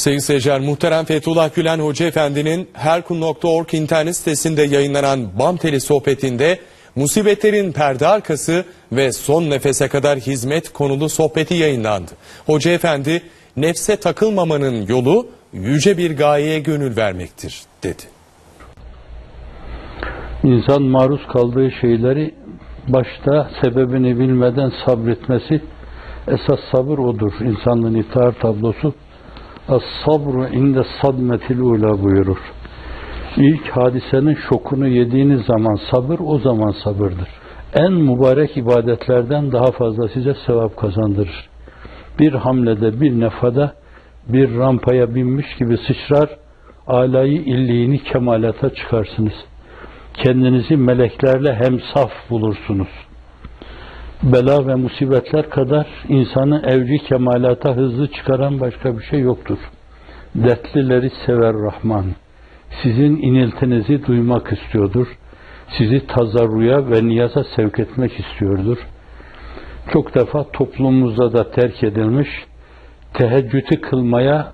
Sayın seyirciler, muhterem Fethullah Gülen Hoca Efendi'nin herkun.org internet sitesinde yayınlanan BAM Teli sohbetinde musibetlerin perde arkası ve son nefese kadar hizmet konulu sohbeti yayınlandı. Hoca Efendi, nefse takılmamanın yolu yüce bir gayeye gönül vermektir dedi. İnsan maruz kaldığı şeyleri başta sebebini bilmeden sabretmesi esas sabır odur. İnsanlığın iftihar tablosu Es-sabru inde sadmetil ula buyurur. İlk hadisenin şokunu yediğiniz zaman sabır o zaman sabırdır. En mübarek ibadetlerden daha fazla size sevap kazandırır. Bir hamlede, bir nefada, bir rampaya binmiş gibi sıçrar, alayı illiğini kemalata çıkarsınız. Kendinizi meleklerle hemsaf bulursunuz. Bela ve musibetler kadar insanı evci kemalata hızlı çıkaran başka bir şey yoktur. Dertlileri sever Rahman. Sizin iniltinizi duymak istiyordur. Sizi tazarruya ve niyaza sevk etmek istiyordur. Çok defa toplumumuzda da terk edilmiş, teheccüdü kılmaya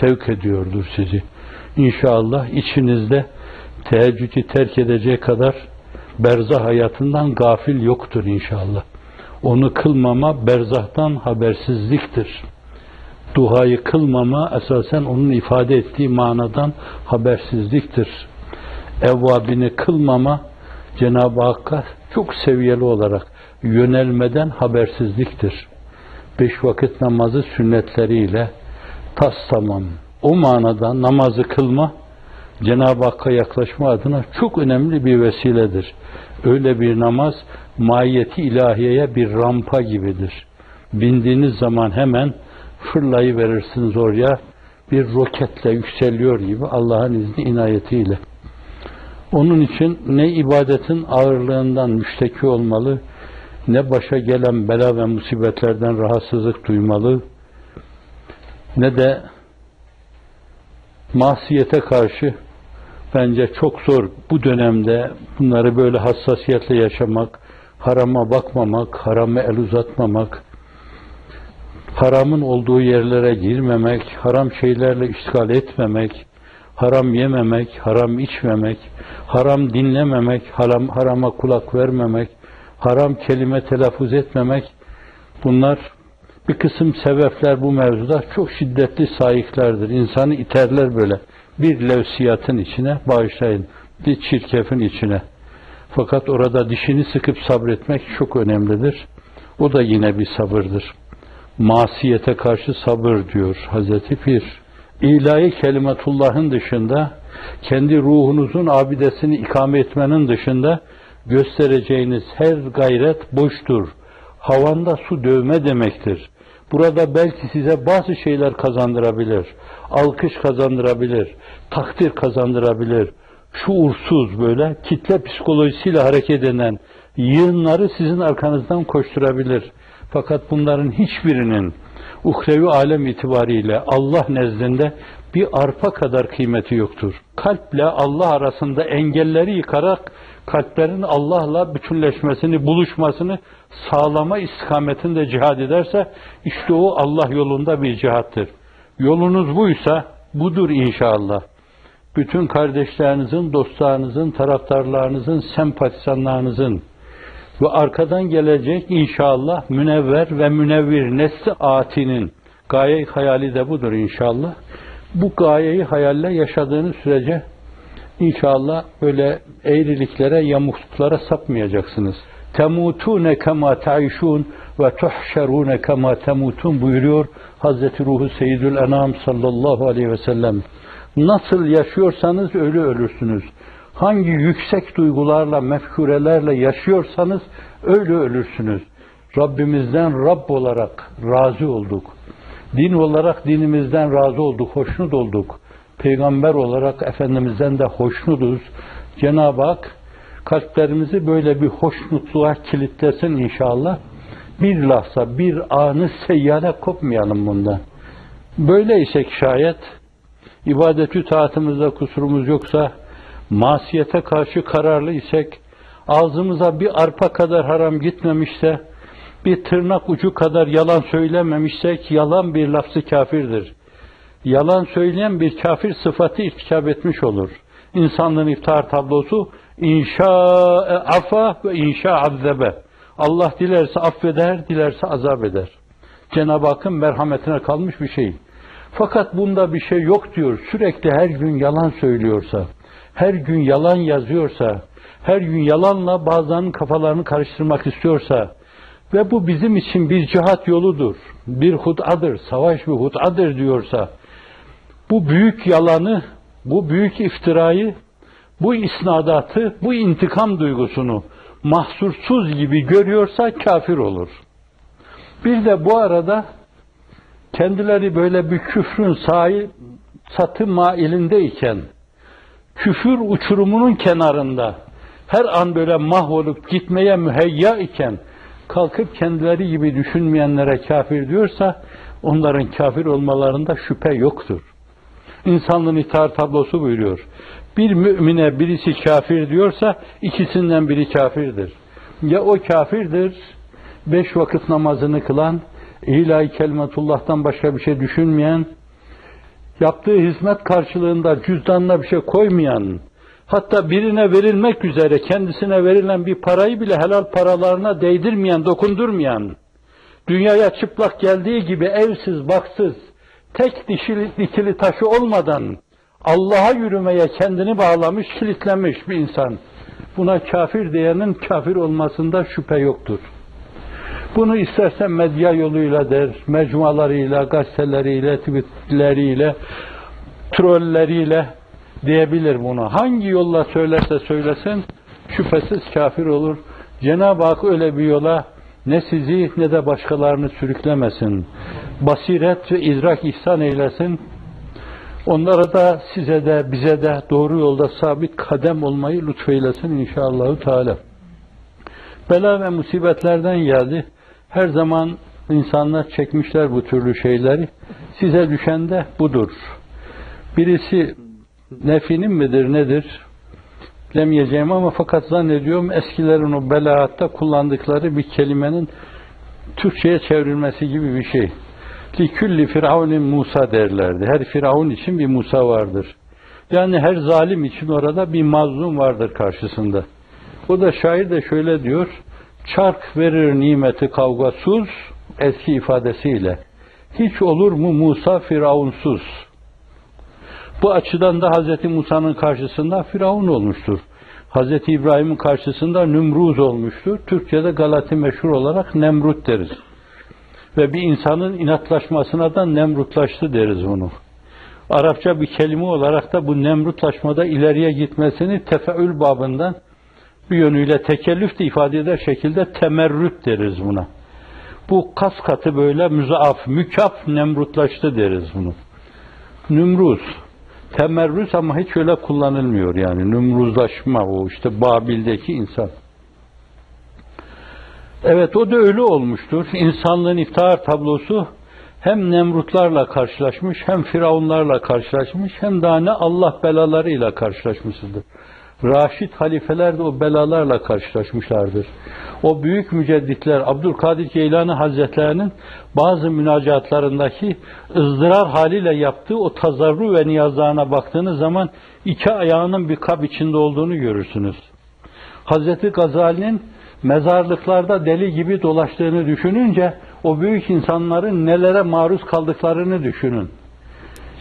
sevk ediyordur sizi. İnşallah içinizde teheccüdü terk edecek kadar berzah hayatından gafil yoktur inşallah. Onu kılmama berzahtan habersizliktir. Duhayı kılmama esasen onun ifade ettiği manadan habersizliktir. Evvabini kılmama Cenab-ı Hakk'a çok seviyeli olarak yönelmeden habersizliktir. Beş vakit namazı sünnetleriyle tas tamam. O manada namazı kılma Cenab-ı Hakk'a yaklaşma adına çok önemli bir vesiledir. Öyle bir namaz mahiyeti ilahiyeye bir rampa gibidir. Bindiğiniz zaman hemen fırlayı verirsiniz oraya bir roketle yükseliyor gibi Allah'ın izni inayetiyle. Onun için ne ibadetin ağırlığından müşteki olmalı, ne başa gelen bela ve musibetlerden rahatsızlık duymalı, ne de masiyete karşı bence çok zor bu dönemde bunları böyle hassasiyetle yaşamak, harama bakmamak, harama el uzatmamak, haramın olduğu yerlere girmemek, haram şeylerle işgal etmemek, haram yememek, haram içmemek, haram dinlememek, haram, harama kulak vermemek, haram kelime telaffuz etmemek, bunlar bir kısım sebepler bu mevzuda çok şiddetli sayıklardır. İnsanı iterler böyle. Bir levsiyatın içine bağışlayın. Bir çirkefin içine. Fakat orada dişini sıkıp sabretmek çok önemlidir. O da yine bir sabırdır. Masiyete karşı sabır diyor Hazreti Pir. İlahi kelimetullahın dışında, kendi ruhunuzun abidesini ikame etmenin dışında göstereceğiniz her gayret boştur. Havanda su dövme demektir. Burada belki size bazı şeyler kazandırabilir. Alkış kazandırabilir. Takdir kazandırabilir şuursuz böyle kitle psikolojisiyle hareket eden yığınları sizin arkanızdan koşturabilir. Fakat bunların hiçbirinin uhrevi alem itibariyle Allah nezdinde bir arpa kadar kıymeti yoktur. Kalple Allah arasında engelleri yıkarak kalplerin Allah'la bütünleşmesini, buluşmasını sağlama istikametinde cihad ederse işte o Allah yolunda bir cihattır. Yolunuz buysa budur inşallah bütün kardeşlerinizin, dostlarınızın, taraftarlarınızın, sempatizanlarınızın ve arkadan gelecek inşallah münevver ve münevvir nesli atinin gaye hayali de budur inşallah. Bu gayeyi hayalle yaşadığınız sürece inşallah böyle eğriliklere, yamukluklara sapmayacaksınız. Temutune kema taişun ve tuhşerune kema temutun buyuruyor Hazreti Ruhu Seyyidül Enam sallallahu aleyhi ve sellem. Nasıl yaşıyorsanız öyle ölürsünüz. Hangi yüksek duygularla, mefkurelerle yaşıyorsanız öyle ölürsünüz. Rabbimizden Rabb olarak razı olduk. Din olarak dinimizden razı olduk, hoşnut olduk. Peygamber olarak Efendimizden de hoşnutuz. Cenab-ı Hak kalplerimizi böyle bir hoşnutluğa kilitlesin inşallah. Bir lahza, bir anı seyyale kopmayalım bundan. Böyleysek şayet ibadetü taatımızda kusurumuz yoksa, masiyete karşı kararlı isek, ağzımıza bir arpa kadar haram gitmemişse, bir tırnak ucu kadar yalan söylememişsek, yalan bir lafzı kafirdir. yalan söyleyen bir kafir sıfatı irtikap etmiş olur. İnsanlığın iftar tablosu inşa afa ve inşa azzebe. Allah dilerse affeder, dilerse azap eder. Cenab-ı Hakk'ın merhametine kalmış bir şey. Fakat bunda bir şey yok diyor. Sürekli her gün yalan söylüyorsa, her gün yalan yazıyorsa, her gün yalanla bazılarının kafalarını karıştırmak istiyorsa ve bu bizim için bir cihat yoludur, bir hutadır, savaş bir hutadır diyorsa, bu büyük yalanı, bu büyük iftirayı, bu isnadatı, bu intikam duygusunu mahsursuz gibi görüyorsa kafir olur. Bir de bu arada kendileri böyle bir küfrün sahi satı mailindeyken, küfür uçurumunun kenarında, her an böyle mahvolup gitmeye müheyya iken, kalkıp kendileri gibi düşünmeyenlere kafir diyorsa, onların kafir olmalarında şüphe yoktur. İnsanlığın itaat tablosu buyuruyor. Bir mümine birisi kafir diyorsa, ikisinden biri kafirdir. Ya o kafirdir, beş vakit namazını kılan, ilahi kelimetullah'tan başka bir şey düşünmeyen, yaptığı hizmet karşılığında cüzdanına bir şey koymayan, hatta birine verilmek üzere kendisine verilen bir parayı bile helal paralarına değdirmeyen, dokundurmayan, dünyaya çıplak geldiği gibi evsiz, baksız, tek dişili, dikili taşı olmadan Allah'a yürümeye kendini bağlamış, kilitlemiş bir insan. Buna kafir diyenin kafir olmasında şüphe yoktur. Bunu istersen medya yoluyla der, mecmualarıyla, gazeteleriyle, tweetleriyle, trolleriyle diyebilir bunu. Hangi yolla söylerse söylesin şüphesiz kafir olur. Cenab-ı Hak öyle bir yola ne sizi ne de başkalarını sürüklemesin. Basiret ve idrak ihsan eylesin. Onlara da size de bize de doğru yolda sabit kadem olmayı lütfeylesin inşallah Teala. Bela ve musibetlerden geldi. Her zaman insanlar çekmişler bu türlü şeyleri. Size düşen de budur. Birisi nefinin midir nedir? Demeyeceğim ama fakat zannediyorum eskilerin o belaatta kullandıkları bir kelimenin Türkçe'ye çevrilmesi gibi bir şey. Likülli firavun Musa derlerdi. Her firavun için bir Musa vardır. Yani her zalim için orada bir mazlum vardır karşısında. O da şair de şöyle diyor. Çark verir nimeti kavgasuz eski ifadesiyle. Hiç olur mu Musa firavunsuz? Bu açıdan da Hz. Musa'nın karşısında Firavun olmuştur. Hz. İbrahim'in karşısında Nümruz olmuştur. Türkçe'de Galati meşhur olarak Nemrut deriz. Ve bir insanın inatlaşmasına da Nemrutlaştı deriz bunu. Arapça bir kelime olarak da bu Nemrutlaşmada ileriye gitmesini tefeül babından bir yönüyle tekellüf de ifade eder şekilde temerrüt deriz buna. Bu kas katı böyle müzaaf, mükaf nemrutlaştı deriz bunu. Nümruz. Temerrüz ama hiç öyle kullanılmıyor yani. Nümruzlaşma o işte Babil'deki insan. Evet o da öyle olmuştur. İnsanlığın iftihar tablosu hem Nemrutlarla karşılaşmış, hem Firavunlarla karşılaşmış, hem daha ne Allah belalarıyla karşılaşmışızdır. Raşid halifeler de o belalarla karşılaşmışlardır. O büyük mücedditler Abdülkadir Geylani Hazretlerinin bazı münacatlarındaki ızdırar haliyle yaptığı o tazarru ve niyazlarına baktığınız zaman iki ayağının bir kap içinde olduğunu görürsünüz. Hazreti Gazali'nin mezarlıklarda deli gibi dolaştığını düşününce o büyük insanların nelere maruz kaldıklarını düşünün.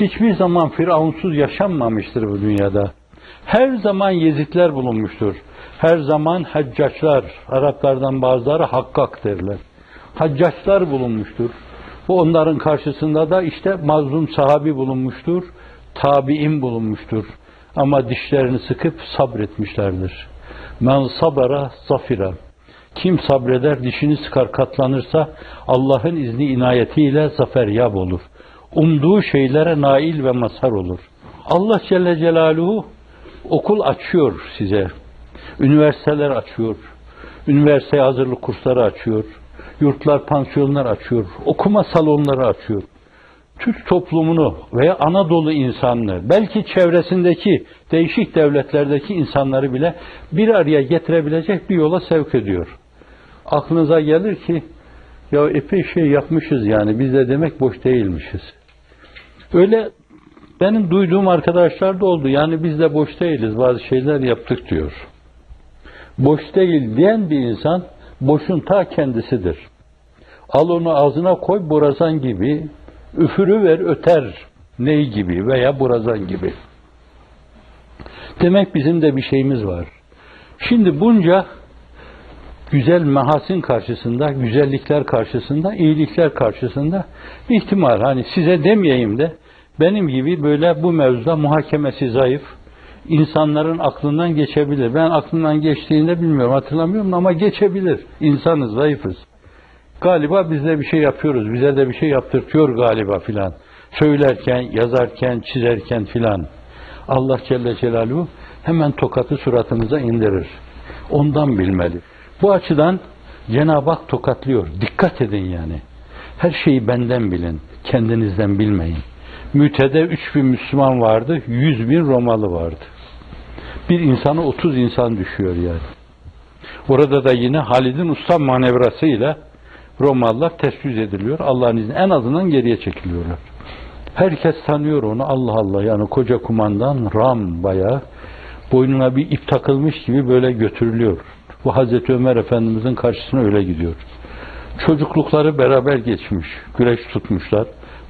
Hiçbir zaman firavunsuz yaşanmamıştır bu dünyada. Her zaman yezitler bulunmuştur. Her zaman haccaçlar, Araplardan bazıları hakkak derler. Haccaçlar bulunmuştur. Bu onların karşısında da işte mazlum sahabi bulunmuştur, tabi'in bulunmuştur. Ama dişlerini sıkıp sabretmişlerdir. Men sabara zafira. Kim sabreder, dişini sıkar, katlanırsa Allah'ın izni inayetiyle zafer yab olur. Umduğu şeylere nail ve mazhar olur. Allah Celle Celaluhu okul açıyor size. Üniversiteler açıyor. Üniversiteye hazırlık kursları açıyor. Yurtlar, pansiyonlar açıyor. Okuma salonları açıyor. Türk toplumunu veya Anadolu insanını, belki çevresindeki değişik devletlerdeki insanları bile bir araya getirebilecek bir yola sevk ediyor. Aklınıza gelir ki ya epey şey yapmışız yani biz de demek boş değilmişiz. Öyle benim duyduğum arkadaşlar da oldu. Yani biz de boş değiliz. Bazı şeyler yaptık diyor. Boş değil diyen bir insan boşun ta kendisidir. Al onu ağzına koy borazan gibi, üfürü ver öter ney gibi veya borazan gibi. Demek bizim de bir şeyimiz var. Şimdi bunca güzel mehasin karşısında, güzellikler karşısında, iyilikler karşısında ihtimal hani size demeyeyim de benim gibi böyle bu mevzuda muhakemesi zayıf insanların aklından geçebilir. Ben aklından geçtiğinde bilmiyorum, hatırlamıyorum ama geçebilir. İnsanız, zayıfız. Galiba biz de bir şey yapıyoruz, bize de bir şey yaptırtıyor galiba filan. Söylerken, yazarken, çizerken filan. Allah Celle Celaluhu hemen tokatı suratımıza indirir. Ondan bilmeli. Bu açıdan Cenab-ı Hak tokatlıyor. Dikkat edin yani. Her şeyi benden bilin, kendinizden bilmeyin. Mütede 3000 Müslüman vardı, 100 bin Romalı vardı. Bir insana 30 insan düşüyor yani. Orada da yine Halid'in usta manevrasıyla Romalılar ters yüz ediliyor. Allah'ın izniyle en azından geriye çekiliyorlar. Herkes tanıyor onu. Allah Allah yani koca kumandan Ram bayağı boynuna bir ip takılmış gibi böyle götürülüyor. Bu Hazreti Ömer Efendimizin karşısına öyle gidiyor. Çocuklukları beraber geçmiş. Güreş tutmuşlar.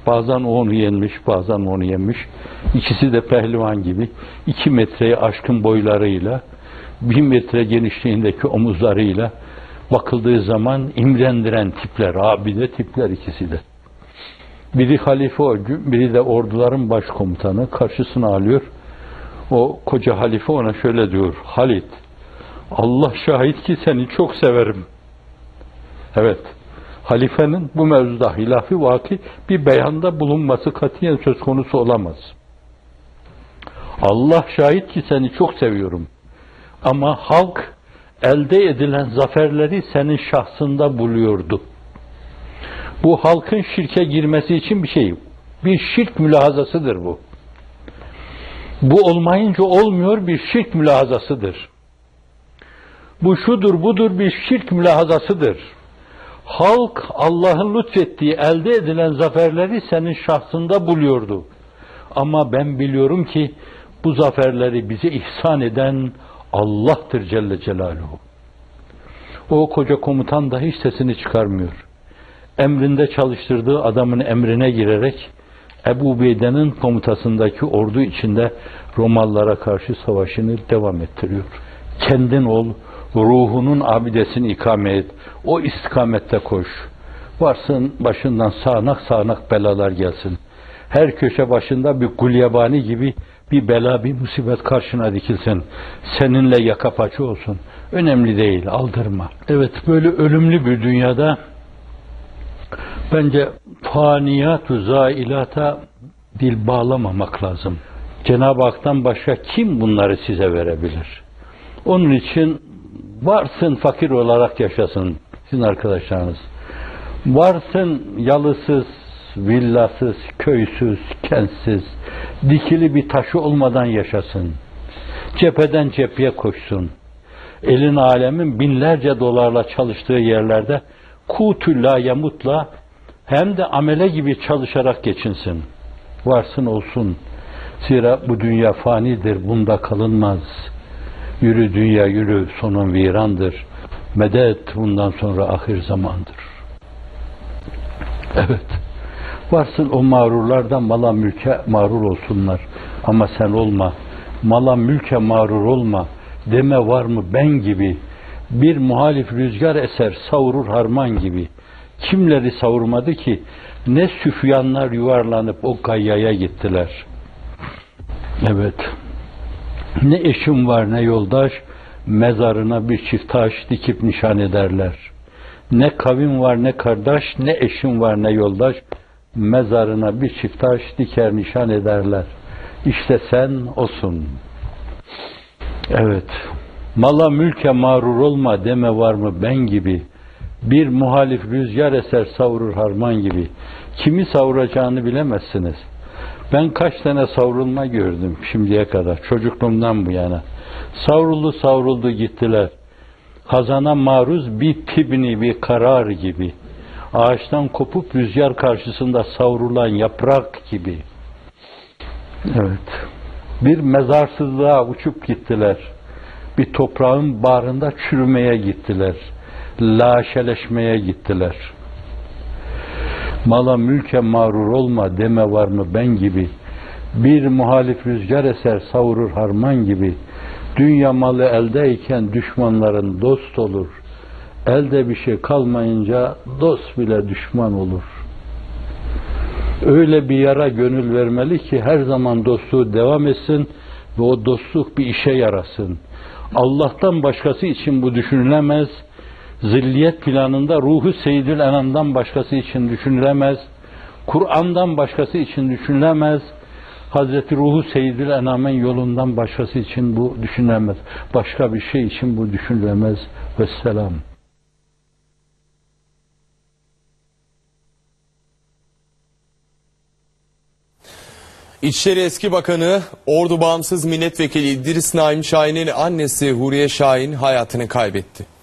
Bazen o onu yenmiş, bazen onu yenmiş. İkisi de pehlivan gibi. iki metreye aşkın boylarıyla, bin metre genişliğindeki omuzlarıyla bakıldığı zaman imrendiren tipler, abide tipler ikisi de. Biri halife o gün, biri de orduların başkomutanı karşısına alıyor. O koca halife ona şöyle diyor, Halit, Allah şahit ki seni çok severim. Evet, halifenin bu mevzuda hilafi vaki bir beyanda bulunması katiyen söz konusu olamaz. Allah şahit ki seni çok seviyorum. Ama halk elde edilen zaferleri senin şahsında buluyordu. Bu halkın şirke girmesi için bir şey. Bir şirk mülahazasıdır bu. Bu olmayınca olmuyor bir şirk mülahazasıdır. Bu şudur budur bir şirk mülahazasıdır. Halk Allah'ın lütfettiği elde edilen zaferleri senin şahsında buluyordu. Ama ben biliyorum ki bu zaferleri bize ihsan eden Allah'tır Celle Celaluhu. O koca komutan da hiç sesini çıkarmıyor. Emrinde çalıştırdığı adamın emrine girerek Ebu Beyde'nin komutasındaki ordu içinde Romalılara karşı savaşını devam ettiriyor. Kendin ol, ruhunun abidesini ikame et, o istikamette koş. Varsın başından sağanak sağanak belalar gelsin. Her köşe başında bir gulyabani gibi bir bela, bir musibet karşına dikilsin. Seninle yaka paça olsun. Önemli değil, aldırma. Evet, böyle ölümlü bir dünyada bence faniyat-ı zailata dil bağlamamak lazım. Cenab-ı Hak'tan başka kim bunları size verebilir? Onun için varsın fakir olarak yaşasın sizin arkadaşlarınız. Varsın yalısız, villasız, köysüz, kentsiz, dikili bir taşı olmadan yaşasın. Cepheden cepheye koşsun. Elin alemin binlerce dolarla çalıştığı yerlerde kutülla yamutla hem de amele gibi çalışarak geçinsin. Varsın olsun. Zira bu dünya fanidir, bunda kalınmaz. Yürü dünya yürü, sonun virandır. Medet bundan sonra ahir zamandır. Evet. Varsın o mağrurlardan mala mülke mağrur olsunlar. Ama sen olma. Mala mülke mağrur olma. Deme var mı ben gibi. Bir muhalif rüzgar eser savurur harman gibi. Kimleri savurmadı ki? Ne süfyanlar yuvarlanıp o gayyaya gittiler. Evet. Ne eşim var ne yoldaş, mezarına bir çift taş dikip nişan ederler. Ne kavim var ne kardeş, ne eşim var ne yoldaş, mezarına bir çift taş diker nişan ederler. İşte sen osun. Evet. Mala mülke mağrur olma deme var mı ben gibi. Bir muhalif rüzgar eser savurur harman gibi. Kimi savuracağını bilemezsiniz. Ben kaç tane savrulma gördüm şimdiye kadar. Çocukluğumdan bu yana. Savruldu savruldu gittiler. Kazana maruz bir tibni bir karar gibi ağaçtan kopup rüzgar karşısında savrulan yaprak gibi. Evet. Bir mezarsızlığa uçup gittiler. Bir toprağın bağrında çürümeye gittiler. Laşeleşmeye gittiler. Mala mülke mağrur olma deme var mı ben gibi. Bir muhalif rüzgar eser savurur harman gibi. Dünya malı eldeyken düşmanların dost olur. Elde bir şey kalmayınca dost bile düşman olur. Öyle bir yara gönül vermeli ki her zaman dostluğu devam etsin ve o dostluk bir işe yarasın. Allah'tan başkası için bu düşünülemez. Zilliyet planında ruhu Seyyidül Enam'dan başkası için düşünülemez. Kur'an'dan başkası için düşünülemez. Hazreti Ruhu Seyyidül Enam'ın yolundan başkası için bu düşünülemez. Başka bir şey için bu düşünülemez. Vesselam. İçişleri Eski Bakanı, Ordu Bağımsız Milletvekili İdris Naim Şahin'in annesi Huriye Şahin hayatını kaybetti.